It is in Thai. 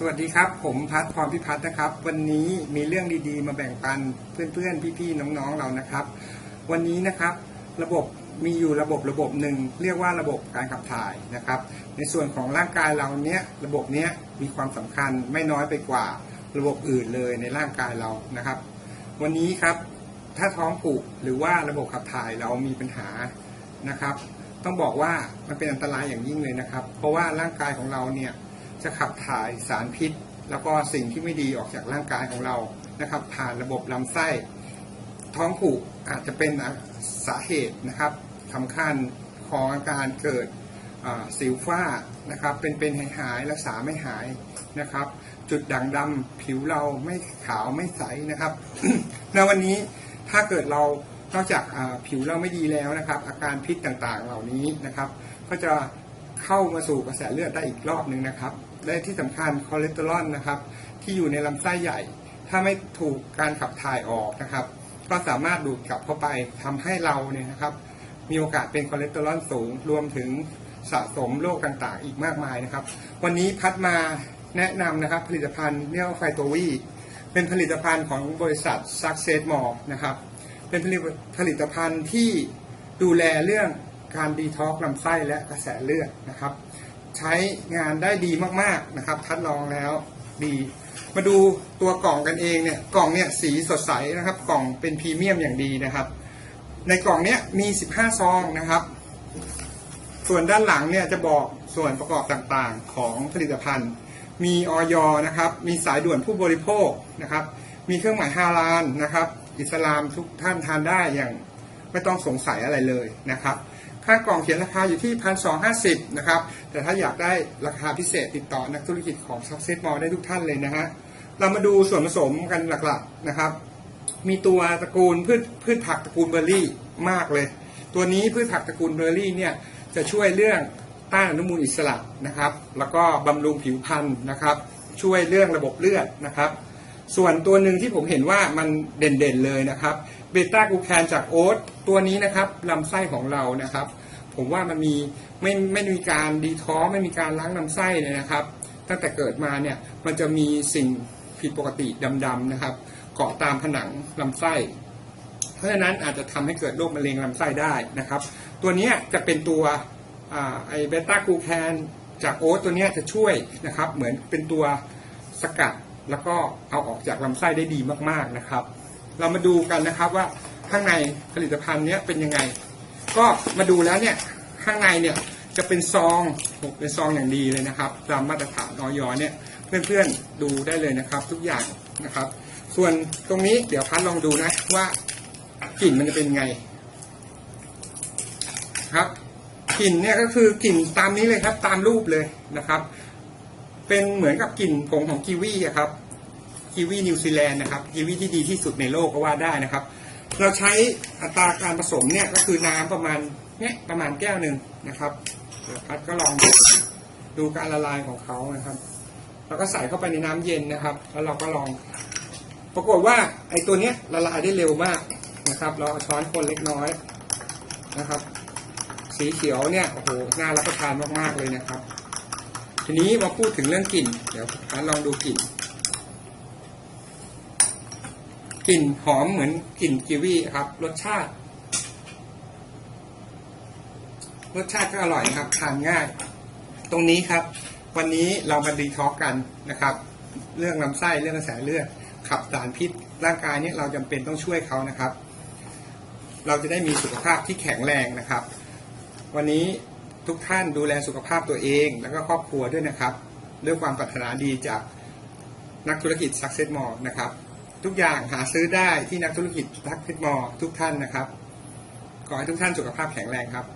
สวัสดีครับ ผมพัฒพรพิพัฒน์นะครับ วันนี้มีเรื่องดีๆ มาแบ่งปันเพื่อนๆ พี่ๆ น้องๆ เรานะครับ วันนี้นะครับระบบมีอยู่ระบบระบบหนึ่งเรียกว่าระบบการขับถ่ายนะครับ ในส่วนของร่างกายเราเนี้ยระบบเนี้ยมีความสำคัญไม่น้อยไปกว่าระบบอื่นเลยในร่างกายเรานะครับ วันนี้ครับถ้าท้องผูกหรือว่าระบบขับถ่ายเรามีปัญหานะครับ ต้องบอกว่ามันเป็นอันตรายอย่างยิ่งเลยนะครับ เพราะว่าร่างกายของเราเนี่ย จะขับถ่ายสารพิษ แล้วก็สิ่งที่ไม่ดีออกจากร่างกายของเรานะครับ ผ่านระบบลำไส้ ท้องผูกอาจจะเป็นสาเหตุนะครับสำคัญของอาการเกิดสิวฝ้านะครับ เป็นเป็นหายหายรักษาไม่หายนะครับ จุดด่างดำผิวเราไม่ขาวไม่ใสนะครับในวันนี้ถ้าเกิดเรานอกจากผิวเราไม่ดีแล้วนะครับ อาการพิษต่างๆเหล่านี้นะครับ ก็จะเข้ามาสู่กระแสเลือดได้อีกรอบหนึ่งนะครับ และที่สำคัญคอเลสเตอรอลนะครับ ที่อยู่ในลำไส้ใหญ่ ถ้าไม่ถูกการขับถ่ายออกนะครับ ก็สามารถดูดกลับเข้าไปทำให้เราเนี่ยนะครับ มีโอกาสเป็นคอเลสเตอรอลสูง รวมถึงสะสมโรคต่างๆ อีกมากมายนะครับ วันนี้พัดมาแนะนำนะครับ ผลิตภัณฑ์เรียกว่าไฟโตวีเป็นผลิตภัณฑ์ของบริษัท Success m o r นะครับ เป็นผลิตผลิตภัณฑ์ที่ดูแลเรื่องการดีท็อกลำไส้และกระแสเลือดนะครับ ใช้งานได้ดีมากๆนะครับทดลองแล้วดี มาดูตัวกล่องกันเองเนี่ยกล่องเนี่ยสีสดใสนะครับ กล่องเป็นพรีเมียมอย่างดีนะครับ ในกล่องเนี้ยมี 15 ซองนะครับ ส่วนด้านหลังเนี่ยจะบอกส่วนประกอบต่างๆของผลิตภัณฑ์ มีออยนะครับ มีสายด่วนผู้บริโภคนะครับ มีเครื่องหมายฮาลาลนะครับ อิสลามทุกท่านทานได้อย่างไม่ต้องสงสัยอะไรเลยนะครับ ค่ากล่องเขียนราคาอยู่ที่พันสองห้าสิบนะครับ แต่ถ้าอยากได้ราคาพิเศษติดต่อนักธุรกิจของ Success Mall ได้ทุกท่านเลยนะฮะ เรามาดูส่วนผสมกันหลักๆนะครับ มีตัวตระกูลพืชพืชผักตระกูลเบอร์รี่มากเลย ตัวนี้พืชผักตระกูลเบอร์รี่เนี่ยจะช่วยเรื่องต้านอนุมูลอิสระนะครับ แล้วก็บำรุงผิวพรรณนะครับ ช่วยเรื่องระบบเลือดนะครับ ส่วนตัวหนึ่งที่ผมเห็นว่ามันเด่นๆเลยนะครับเบต้ากูแคนจากโอ๊ตตัวนี้นะครับลำไส้ของเรานะครับ ผมว่ามันมีไม่ไม่มีการดีท้อไม่มีการล้างลำไส้เลยนะครับ ตั้งแต่เกิดมาเนี่ยมันจะมีสิ่งผิดปกติดำๆนะครับ เกาะตามผนังลำไส้ เพราะฉะนั้นอาจจะทำให้เกิดโรคมะเร็งลำไส้ได้นะครับ ตัวนี้จะเป็นตัวอไอเบต้ากูแคนจากโอ๊ตตัวนี้จะช่วยนะครับ เหมือนเป็นตัวสกัด แล้วก็เอาออกจากลำไส้ได้ดีมากๆนะครับ เรามาดูกันนะครับว่าข้างในผลิตภัณฑ์นี้เป็นยังไง ก็มาดูแล้วเนี่ยข้างในเนี่ยจะเป็นซองเป็นซองอย่างดีเลยนะครับ ตามมาตรฐานออยเนี่ยเพื่อนๆดูได้เลยนะครับ ทุกอย่างนะครับ ส่วนตรงนี้เดี๋ยวพัดลองดูนะว่ากลิ่นมันจะเป็นไงครับกลิ่นเนี่ยก็คือกลิ่นตามนี้เลยครับ ตามรูปเลยนะครับ เป็นเหมือนกับกลิ่นผงของกีวีอะครับกีวีนิวซีแลนด์นะครับกีวีที่ดีที่สุดในโลกก็ว่าได้นะครับ เราใช้อัตราการผสมเนี่ยก็คือน้ำประมาณเนี่ยประมาณแก้วหนึ่งนะครับเดี๋ยวพัดก็ลองดูดูการละลายของเขานะครับ แล้วก็ใส่เข้าไปในน้ำเย็นนะครับ แล้วเราก็ลอง ปรากฏว่าไอ้ตัวเนี้ยละลายได้เร็วมากนะครับ เราเอาช้อนคนเล็กน้อยนะครับ สีเขียวเนี่ยโอ้โหน่ารับประทานมากๆเลยนะครับ ทีนี้มาพูดถึงเรื่องกลิ่น เดี๋ยวพัดลองดูกลิ่น กลิ่นหอมเหมือนกลิ่นกีวีครับ รสชาติ รสชาติก็อร่อยนะครับ ทานง่าย ตรงนี้ครับ วันนี้เรามาดีท็อกกันนะครับ เรื่องลำไส้เรื่องกระแสเลือดขับสารพิษร่างกายเนี่ยเราจำเป็นต้องช่วยเขานะครับ เราจะได้มีสุขภาพที่แข็งแรงนะครับ วันนี้ ทุกท่านดูแลสุขภาพตัวเอง แล้วก็ครอบครัวด้วยนะครับ ด้วยความปรารถนาดีจากนักธุรกิจ Success Mall นะครับ ทุกอย่างหาซื้อได้ที่นักธุรกิจ Success Mall ทุกท่านนะครับ ขอให้ทุกท่านสุขภาพแข็งแรงครับ